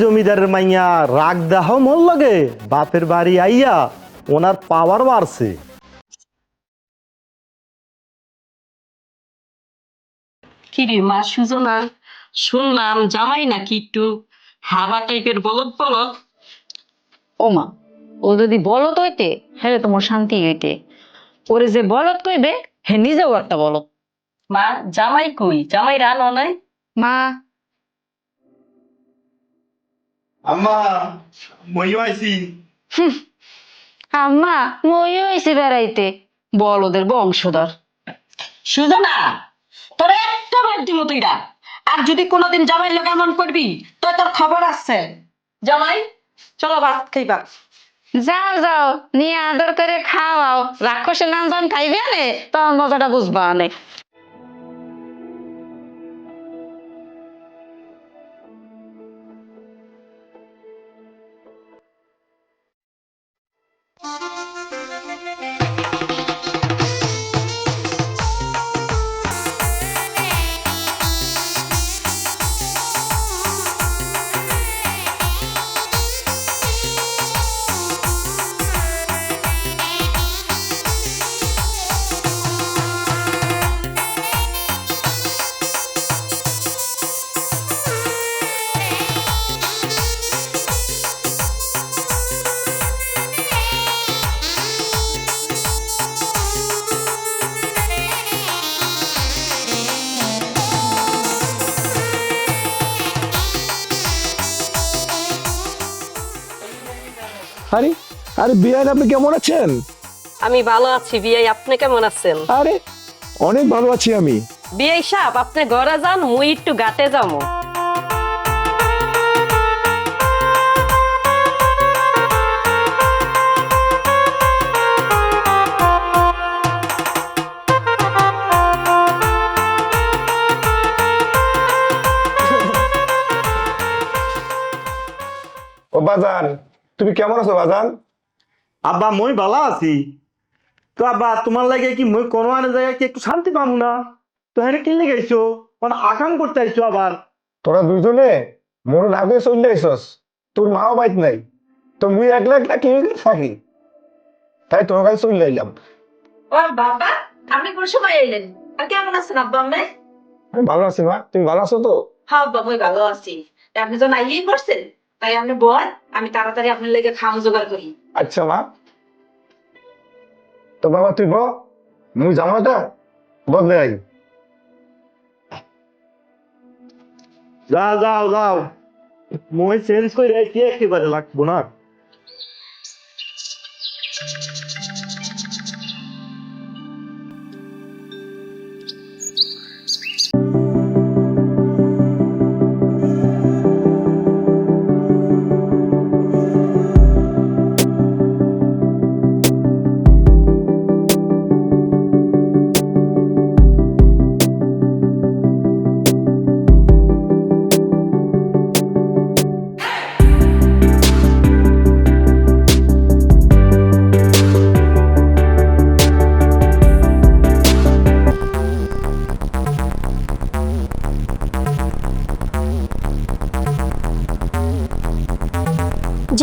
জমিদারের মাইয়া রাগ দাহ মন লাগে বাপের বাড়ি আইয়া ওনার পাওয়ার বাড়ছে। কিরে মা সুজনা? শুনলাম জামাই নাকি একটু হাওয়া টাইপের বলদ ওমা ও যদি বলত হইতে হ্যাঁ তোমার শান্তি হইতে। ওরে যে বলত কইবে হে নিজেও একটা বলত। মা জামাই কই? জামাই রানো নাই? মা আম্মা মই আইছি আম্মা মই হয়েছে বেড়াইতে। বল ওদের বংশধর। সুজনা তোর একটা বার দিব তুইরা আর যদি কোনোদিন জামাই লোক এমন করবি তো তোর খবর আছে। জামাই চলো ভাত খাইবা। যাও যাও নিয়ে আদর করে খাওয়াও। রাক্ষসের নাম যখন খাইবে তখন মজাটা বুঝবা নে আরে বিয়ান আপনি কেমন আছেন? আমি ভালো আছি বিয়াই আপনি কেমন আছেন? আরে অনেক ভালো আছি আমি। বিয়াই সাহেব আপনি ঘরে যান মুই একটু গাতে যাব। ও বাজান তুমি কেমন আছো বাজান? আব্বা মই ভালো আছি। তো আব্বা তোমার লাগে কি মই কোনো আনে জায়গায় কি একটু শান্তি পাবো না? তো হ্যাঁ কিনলে গেছো মানে আকাম করতে আইছো আবার। তোরা দুজনে মোর হয়ে চলে আইসস তোর মাও বাইত নাই। তো মুই একলা একলা কি থাকি তাই তোমার কাছে চলে আইলাম। ও বাবা আপনি কোন সময় এলেন আর কেমন আছেন আব্বা আমি ভালো আছি মা। তুমি ভালো আছো তো? হ্যাঁ আব্বা আমি ভালো আছি। তা আপনি যখন আইয়েই পড়ছেন? তাই আপনি বল আমি তাড়াতাড়ি আপনার লেগে খাওয়ান জোগাড় করি। আচ্ছা মা। তো বাবা তুই ব। মুই জামাটা বদলে আই। যাও যাও যাও। মই চেঞ্জ করে আইছি একেবারে লাগবো না।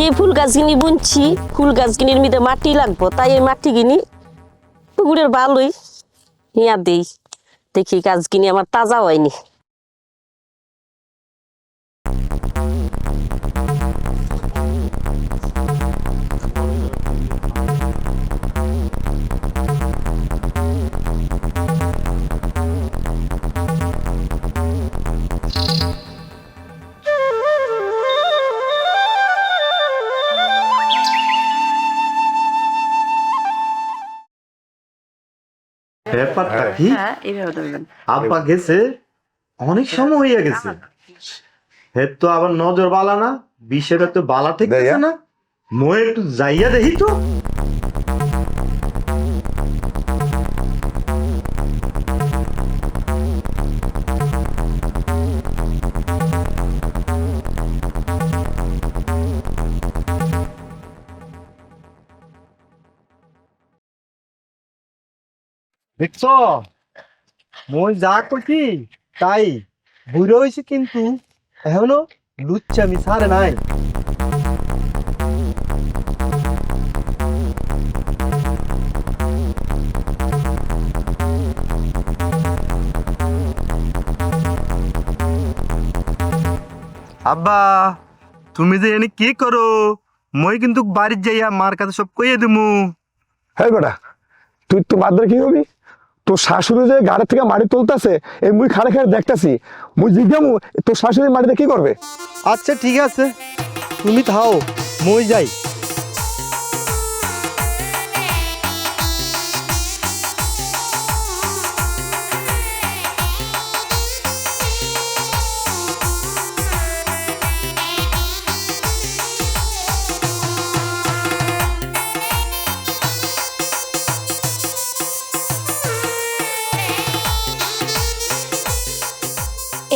যে ফুল গাছ কিনি বুনছি, ফুল গাছ কিনির মধ্যে মাটি লাগবো, তাই এই মাটি কিনি পুকুরের বালুই হিয়া দেই। দেখি গাছ কিনি আমার তাজা হয়নি। ব্যাপারটা কি? হ্যাঁ এইভাবে ধরবেন। আব্বা গেছে অনেক সময় হয়ে গেছে। হে তো আবার নজর বালা না বিষয়টা তো বালা ঠিক আছে না। মই একটু যাইয়া দেখি তো। দেখছ? মই যা করছি তাই। বুড়ো হয়েছে কিন্তু এখনও লুচ্ছা আমি সারে নাই। আব্বা তুমি যে এনে কি করো? মই কিন্তু বাড়ির যাইয়া মার কাছে সব কইয়ে দিমু। হ্যাঁ বেটা তুই তো বাদ কি হবি? তোর শাশুড়ি যে গাড়ি থেকে মাটি তুলতেছে, এই মুই খাড়ে খাড়ে দেখতেছি। মুই জিজ্ঞামু তোর শাশুড়ি মাটিতে কি করবে? আচ্ছা ঠিক আছে। তুমি থাও, মই যাই।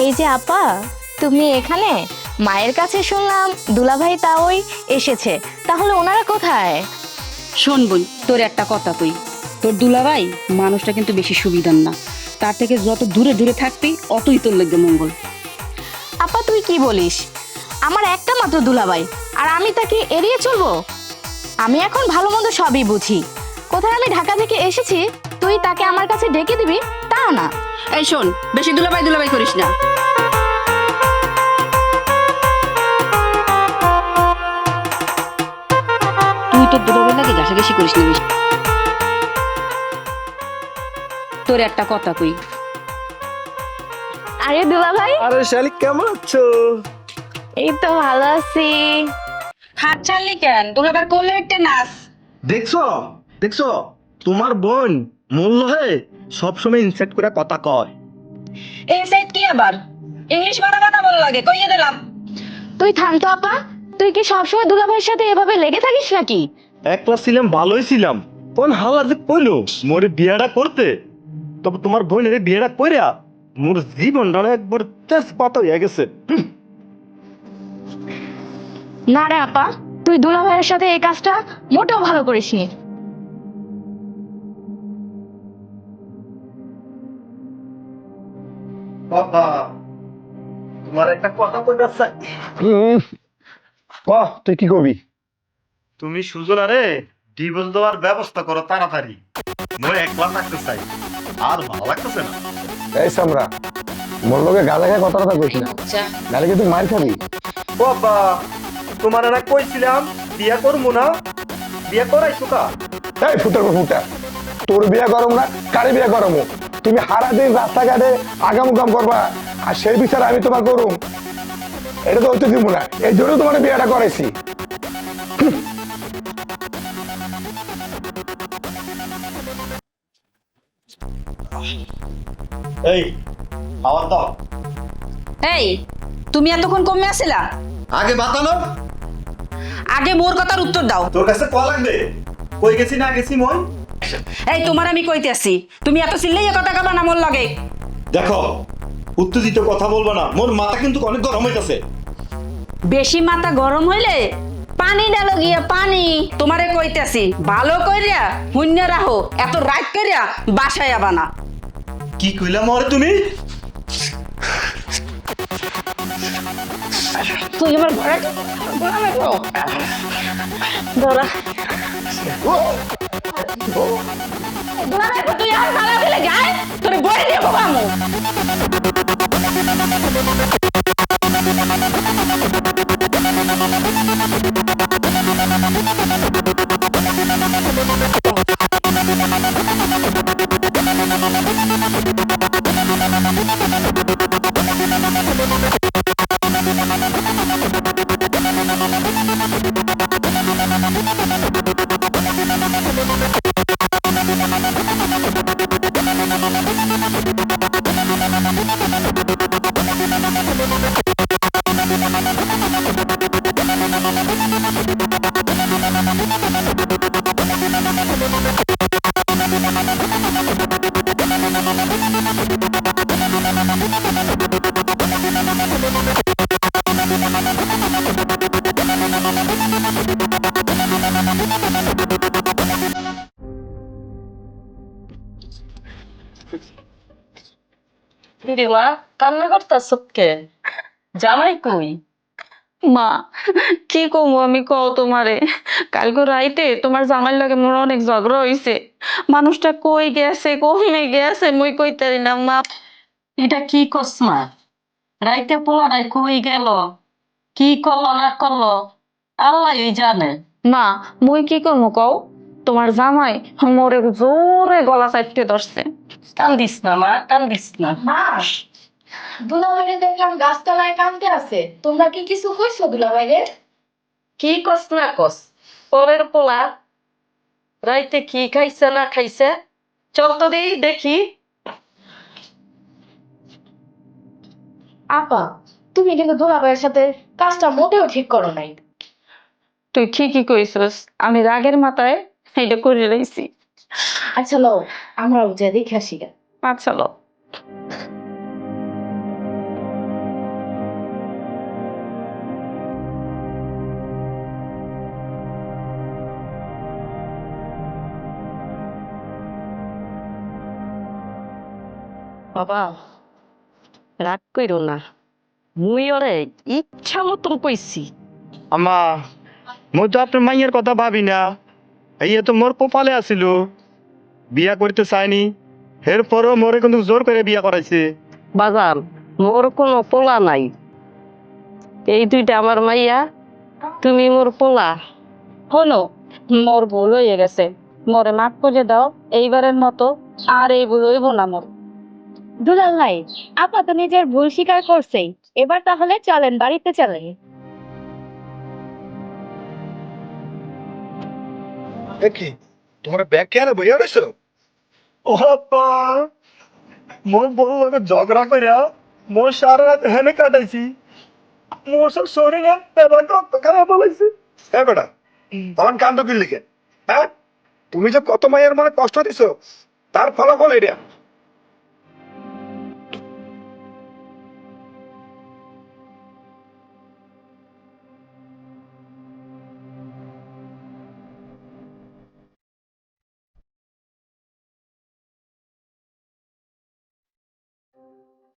এই যে আপা তুমি এখানে? মায়ের কাছে শুনলাম দুলাভাই তাওই এসেছে। তাহলে ওনারা কোথায়? শোন বোন তোর একটা কথা কই। তোর দুলাভাই মানুষটা কিন্তু বেশি সুবিধার না। তার থেকে যত দূরে দূরে থাকবি অতই তোর লাগবে মঙ্গল। আপা তুই কি বলিস? আমার একটা মাত্র দুলাভাই আর আমি তাকে এড়িয়ে চলবো? আমি এখন ভালো মন্দ সবই বুঝি। কোথায় আমি ঢাকা থেকে এসেছি তুই তাকে আমার কাছে ডেকে দিবি? তা না। এই শোন বেশি দুলাভাই দুলাভাই করিস না। তোর দুলাভাই লাগে ঘাসাঘাসি করিস না বেশি? তোর একটা কথা কই। আরে দুলাভাই আরে শালিক কেমন আছো? এই তো ভালো আছি। হাত ছাড়লি কেন? দুলাভাই কোলে একটা নাচ। দেখছ? দেখছ? তোমার বোন মূল্য হয়ে সবসময় ইনসেক্ট করে কথা কয়। এই সাইড কি আবার? ইংলিশ বানা বানা বল লাগে কইয়ে দিলাম। তুই থাম তো আপা। তুই কি সবসময় দুলাভাইয়ের সাথে এভাবে লেগে থাকিস নাকি? একলা ছিলাম ভালোই ছিলাম। কোন হালা যে কইলো? মোরে বিয়েটা করতে। তবে তোমার বোনের বিয়েটা কইরা মোর জীবনটা না একবার তেজ পাতা হয়ে গেছে। না রে আপা তুই দুলাভাইয়ের সাথে এই কাজটা মোটেও ভালো করিসনি। বাবা তোমার একটা কথা কইতে চাই। ক তুই কি করবি? তুমি সুজন আরে ডিভোর্স দেওয়ার ব্যবস্থা করো তাড়াতাড়ি। মই একলা থাকতে চাই আর ভালো লাগতেছে না। এই সামরা মোর লোকে গালে গায়ে কথা কথা না। নাহলে তুই মার খাবি? বাবা তোমার না কইছিলাম বিয়া করব না। বিয়া করাইছো কা এই ফুটার ফুটা তোর বিয়ে করম না কারে বিয়ে করম তুমি হারা দিন রাস্তাঘাটে আগাম উগাম করবা আর সেই বিচার আমি তোমার করুম। এটা তো হইতে দিব না। এই জন্য তোমার বিয়েটা করাইছি। এই খাওয়ার দাও। এই তুমি এতক্ষণ কমে আসিলা? আগে বাতানো আগে মোর কথার উত্তর দাও। তোর কাছে কল লাগবে? কই গেছি না গেছি মই? এই তোমার আমি কইতে আসি। তুমি এত চিল্লাই কথা কাবা না মোর লাগে। দেখো উত্তেজিত কথা বলব না। মোর মাথা কিন্তু অনেক গরম হইতাছে। বেশি মাথা গরম হইলে পানি ডালো গিয়া পানি। তোমারে কইতেছি ভালো কইরা শূন্য রাখো এত রাগ কইরা বাসায় আবা না। কি কইলা মরে তুমি? তুই আমার ঘরে ধরা। তুই আর ভালো দিলে গায়ে? তোরে বই দিয়ে We'll be right. দিদিমা কান্না করতে সবকে? জামাই কই? মা কি কমু আমি কও তোমারে? কালকে রাইতে তোমার জামাইর লগে মোর অনেক ঝগড়া হইছে। মানুষটা কই গেছে কমে গেছে মুই কইতারি না মা। এটা কি করছ মা? রাইতে পোলাটাই কই গেল? কি করল না করল? আল্লাহই জানে। মা মুই কি করব কও? তোমার জামাই মোরে জোরে গলা চাইতে ধরছে। কান্দিস না মা কান্দিস না। মা দুলাভাইরে দেখলাম গাছতলায় কান্দতে আছে। তোমরা কি কিছু কইছো দুলাভাইরে কি কস না কস? পরের পোলা রাইতে কি খাইছে না খাইছে? চল তো দেই দেখি। আপা তুমি কিন্তু দুলাভাইয়ের সাথে কাজটা মোটেও ঠিক করো নাই। তুই ঠিকই কইছস আমি রাগের মাথায় এটা করে রইছি। আচ্ছা লও আমরা যে দেখে আসি। আচ্ছা লো বাবা রাগ কইরো না। মুই ওরে ইচ্ছা মতন কইছি। আমা মই তো আপনার মাইয়ের কথা ভাবি না। এই তো মোর কপালে আছিল বিয়া করতে চাইনি এরপরও মোরে কিন্তু জোর করে বিয়া করাইছে। বাজান মোর কোনো পোলা নাই। এই দুইটা আমার মাইয়া তুমি মোর পোলা। হলো মোর ভুল হয়ে গেছে। মোরে মাফ করে দাও এইবারের মতো আর এই ভুল হইব না মোর। দুলাভাই আপা তো নিজের ভুল স্বীকার করছেই এবার তাহলে চলেন বাড়িতে চলেন। কি? তোমার ব্যাগ কে আনে বইয়া রয়েছো? ও বাবা মোর বউ লগে ঝগড়া কইরা মোর সারা রাত হেনে কাটাইছি। মোর সব শরীরে পেবার রক্ত খারাপ বলাইছে হ্যাঁ বেটা তখন কান্দ কি? লিখে হ্যাঁ? তুমি যে কত মায়ের মানে কষ্ট দিছো তার ফলাফল এটা